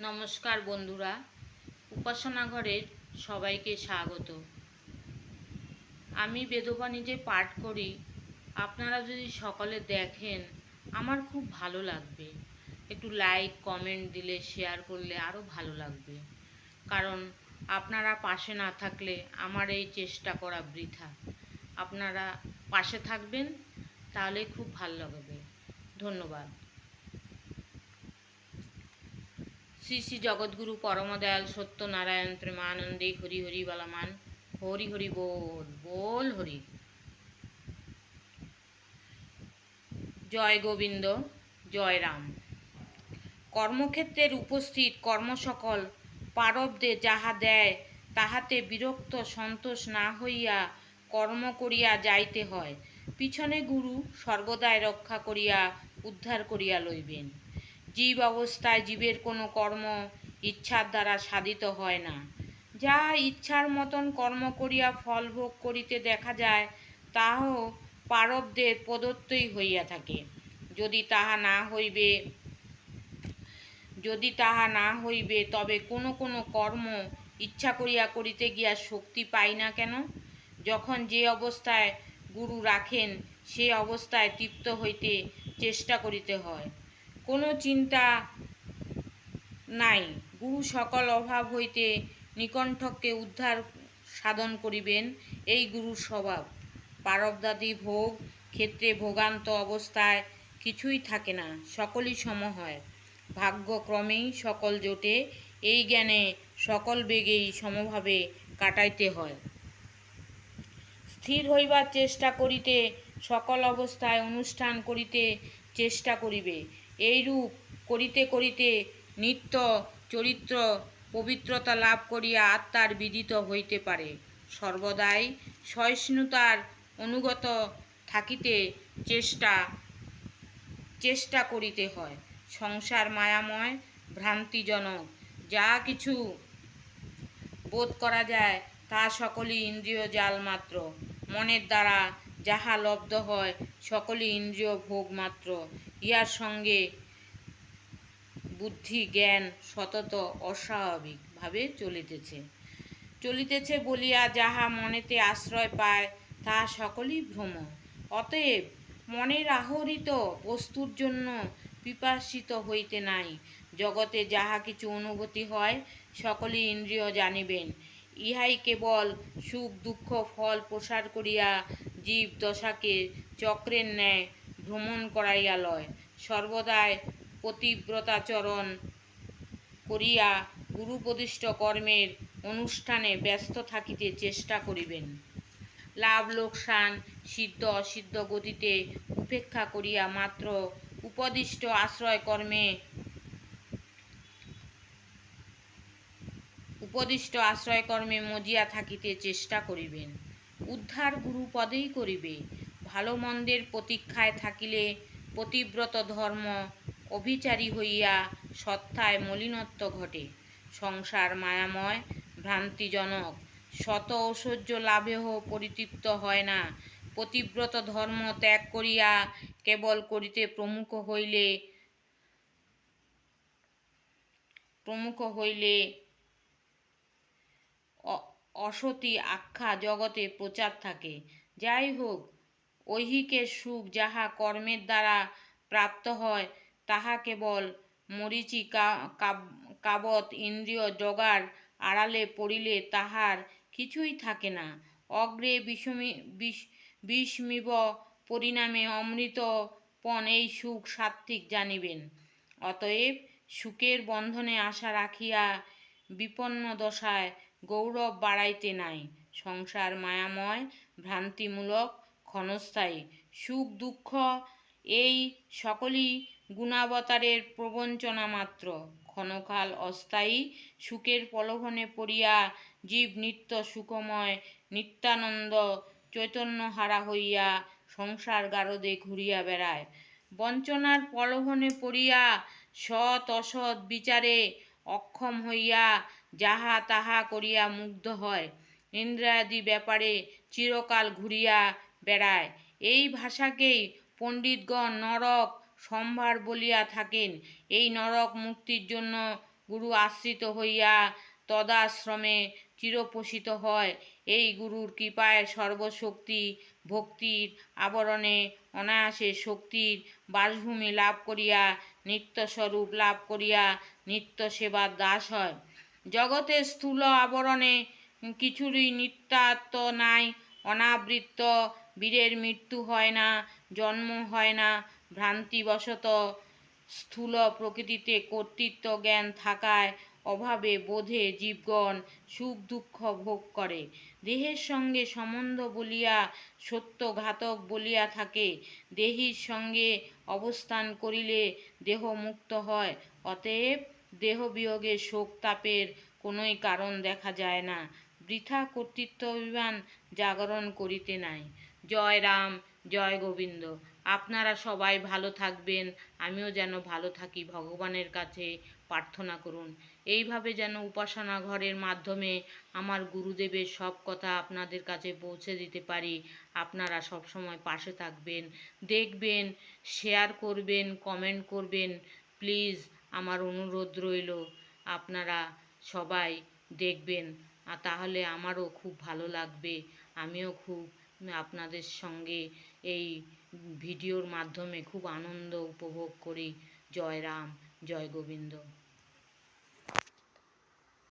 নমস্কার বন্ধুরা, উপাসনা ঘরের সবাইকে স্বাগত। আমি বেদবাণী যে পাঠ করি। আপনারা যদি সকলে দেখেন, আমার খুব ভালো লাগবে। একটু লাইক কমেন্ট দিলে শেয়ার করলে আরও ভালো লাগবে। কারণ আপনারা পাশে না থাকলে আমার এই চেষ্টা করা বৃথা। আপনারা পাশে থাকবেন, তাহলে খুব ভালো লাগবে। ধন্যবাদ। শ্রী শ্রী জগৎগুরু পরমদয়াল সত্যনারায়ণ প্রেমানন্দে হরি হরি বলমান হরি হরি বল বল হরি। জয় গোবিন্দ, জয় রাম। কর্মক্ষেত্রের উপস্থিত কর্মসকল পারবদে যাহা দেয়, তাহাতে বিরক্ত সন্তোষ না হইয়া কর্ম করিয়া যাইতে হয়। পিছনে গুরু সর্বদাই রক্ষা করিয়া উদ্ধার করিয়া লইবেন। জীব অবস্থায় জীবের কোনো কর্ম ইচ্ছার দ্বারা সাধিত হয় না। যা ইচ্ছার মতন কর্ম করিয়া ফল ভোগ করিতে দেখা যায়, তাহাও পারবদের প্রদত্তই হইয়া থাকে। যদি তাহা না হইবে, যদি তাহা না হইবে, তবে কোনো কোনো কর্ম ইচ্ছা করিয়া করিতে গিয়া শক্তি পাই না কেন? যখন যে অবস্থায় গুরু রাখেন, সে অবস্থায় তৃপ্ত হইতে চেষ্টা করিতে হয়। কোনো চিন্তা নাই। গুরু সকল অভাব হইতে নিকণ্ঠককে উদ্ধার সাধন করিবেন, এই গুরুর স্বভাব। পারবদাদি ভোগ ক্ষেত্রে ভোগান্ত অবস্থায় কিছুই থাকে না, সকলই সম হয়। ভাগ্যক্রমেই সকল জোটে, এই জ্ঞানে সকল বেগেই সমভাবে কাটাইতে হয়। স্থির হইবার চেষ্টা করিতে, সকল অবস্থায় অনুষ্ঠান করিতে চেষ্টা করিবে। এইরূপ করিতে করিতে নিত্য চরিত্র পবিত্রতা লাভ করিয়া আত্মার বিদিত হইতে পারে। সর্বদাই সহিষ্ণুতার অনুগত থাকিতে চেষ্টা চেষ্টা করিতে হয়। সংসার মায়াময়, ভ্রান্তিজনক, যা কিছু বোধ করা যায়, তা সকলই ইন্দ্রিয় জাল মাত্র। মনের দ্বারা যাহা লব্ধ হয়, সকলই ইন্দ্রিয় ভোগ মাত্র। ইহার সঙ্গে বুদ্ধি, জ্ঞান সতত অস্বাভাবিকভাবে চলিতেছে। চলিতেছে বলিয়া যাহা মনেতে আশ্রয় পায়, তাহা সকলই ভ্রম। অতএব মনের আহরিত বস্তুর জন্য পিপাসিত হইতে নাই। জগতে যাহা কিছু অনুভূতি হয়, সকলই ইন্দ্রিয় জানিবেন। ইহাই কেবল সুখ, দুঃখ, ফল প্রসার করিয়া জীব দশাকে চক্রের ন্যায় ভ্রমণ করাইয়া লয়। সর্বদাই পতিব্রতাচরণ করিয়া গুরুপ্রদিষ্ট কর্মের অনুষ্ঠানে ব্যস্ত থাকিতে চেষ্টা করিবেন। লাভ, লোকসান, সিদ্ধ, অসিদ্ধ গতিতে উপেক্ষা করিয়া মাত্র উপদিষ্ট আশ্রয় কর্মে উপদিষ্ট আশ্রয়কর্মে মজিয়া থাকিতে চেষ্টা করিবেন। উদ্ধার গুরু পদেই করিবে। ভালো মন্দের প্রতীক্ষায় থাকিলে প্রতিব্রত ধর্ম অভিচারী হইয়া সত্তায় মলিনত্ব ঘটে। সংসার মায়াময়, ভ্রান্তিজনক, শত ঐশ্বর্য লাভেহ পরিতৃপ্ত হয় না। পতিব্রত ধর্ম ত্যাগ করিয়া কেবল করিতে প্রমুখ হইলে প্রমুখ হইলে অসতি আখ্যা জগতে প্রচার থাকে। যাই হোক ঐহিকের সুখ যাহা কর্মের দ্বারা প্রাপ্ত হয়, তাহা কেবল মরিচি কাবৎ ইন্দ্রিয় জগার আড়ালে পড়িলে তাহার কিছুই থাকে না। অগ্রে বিষমি বিষমিব পরিণামে অমৃতপণ এই সুখ সাত্ত্বিক জানিবেন। অতএব সুখের বন্ধনে আশা রাখিয়া বিপন্ন দশায় গৌরব বাড়াইতে নাই। সংসার মায়াময়, ভ্রান্তিমূলক, ক্ষণস্থায়ী। সুখ দুঃখ, এই সকলই গুণাবতারের প্রবঞ্চনা মাত্র। ক্ষণকাল অস্থায়ী, সুখের প্রলোভনে পড়িয়া জীব নিত্য সুখময়, নিত্যানন্দ, চৈতন্যহারা হইয়া সংসার গারদে ঘুরিয়া বেড়ায়। বঞ্চনার প্রলোভনে পড়িয়া সৎ অসৎ বিচারে অক্ষম হইয়া যাহা তাহা করিয়া মুগ্ধ হয়। ইন্দ্রাদি ব্যাপারে চিরকাল ঘুরিয়া বেড়ায়। এই ভাষাকেই পণ্ডিতগণ নরক সম্ভার বলিয়া থাকেন। এই নরক মুক্তির জন্য গুরু আশ্রিত হইয়া তদাশ্রমে চিরপোষিত হয়। এই গুরুর কৃপায় সর্বশক্তি ভক্তির আবরণে অনায়াসে শক্তির বাসভূমি লাভ করিয়া, নিত্যস্বরূপ লাভ করিয়া নিত্য সেবার দাস হয়। জগতের স্থূল আবরণে কিছুরই নিত্যাত্ম নাই, অনাবৃত্ত, বীরের মৃত্যু হয় না, জন্ম হয় না, ভ্রান্তিবশত স্থূল প্রকৃতিতে কর্তৃত্ব জ্ঞান থাকায় অভাবে বোধে জীবগণ সুখ দুঃখ ভোগ করে। দেহের সঙ্গে সম্বন্ধ বলিয়া, সত্য ঘাতক বলিয়া থাকে। দেহির সঙ্গে অবস্থান করিলে দেহ মুক্ত হয়। অতএব দেহ বিয়োগে শোক তাপের কোনোই কারণ দেখা যায় না। বৃথা কর্তৃত্ব অভিমান জাগরণ করিতে নাই। জয় রাম, জয় গোবিন্দ। আপনারা সবাই ভালো থাকবেন। আমিও যেন ভালো থাকি, ভগবানের কাছে প্রার্থনা করুন। এইভাবে যেন উপাসনা ঘরের মাধ্যমে আমার গুরুদেবের সব কথা আপনাদের কাছে পৌঁছে দিতে পারি। আপনারা সব সময় পাশে থাকবেন, দেখবেন শেয়ার করবেন কমেন্ট করবেন। প্লিজ আমার অনুরোধ রইল, আপনারা সবাই দেখবেন। আর তাহলে আমারও খুব ভালো লাগবে। আমিও খুব আপনাদের সঙ্গে এই ভিডিওর মাধ্যমে খুব আনন্দ উপভোগ করি। জয় রাম, জয় গোবিন্দ।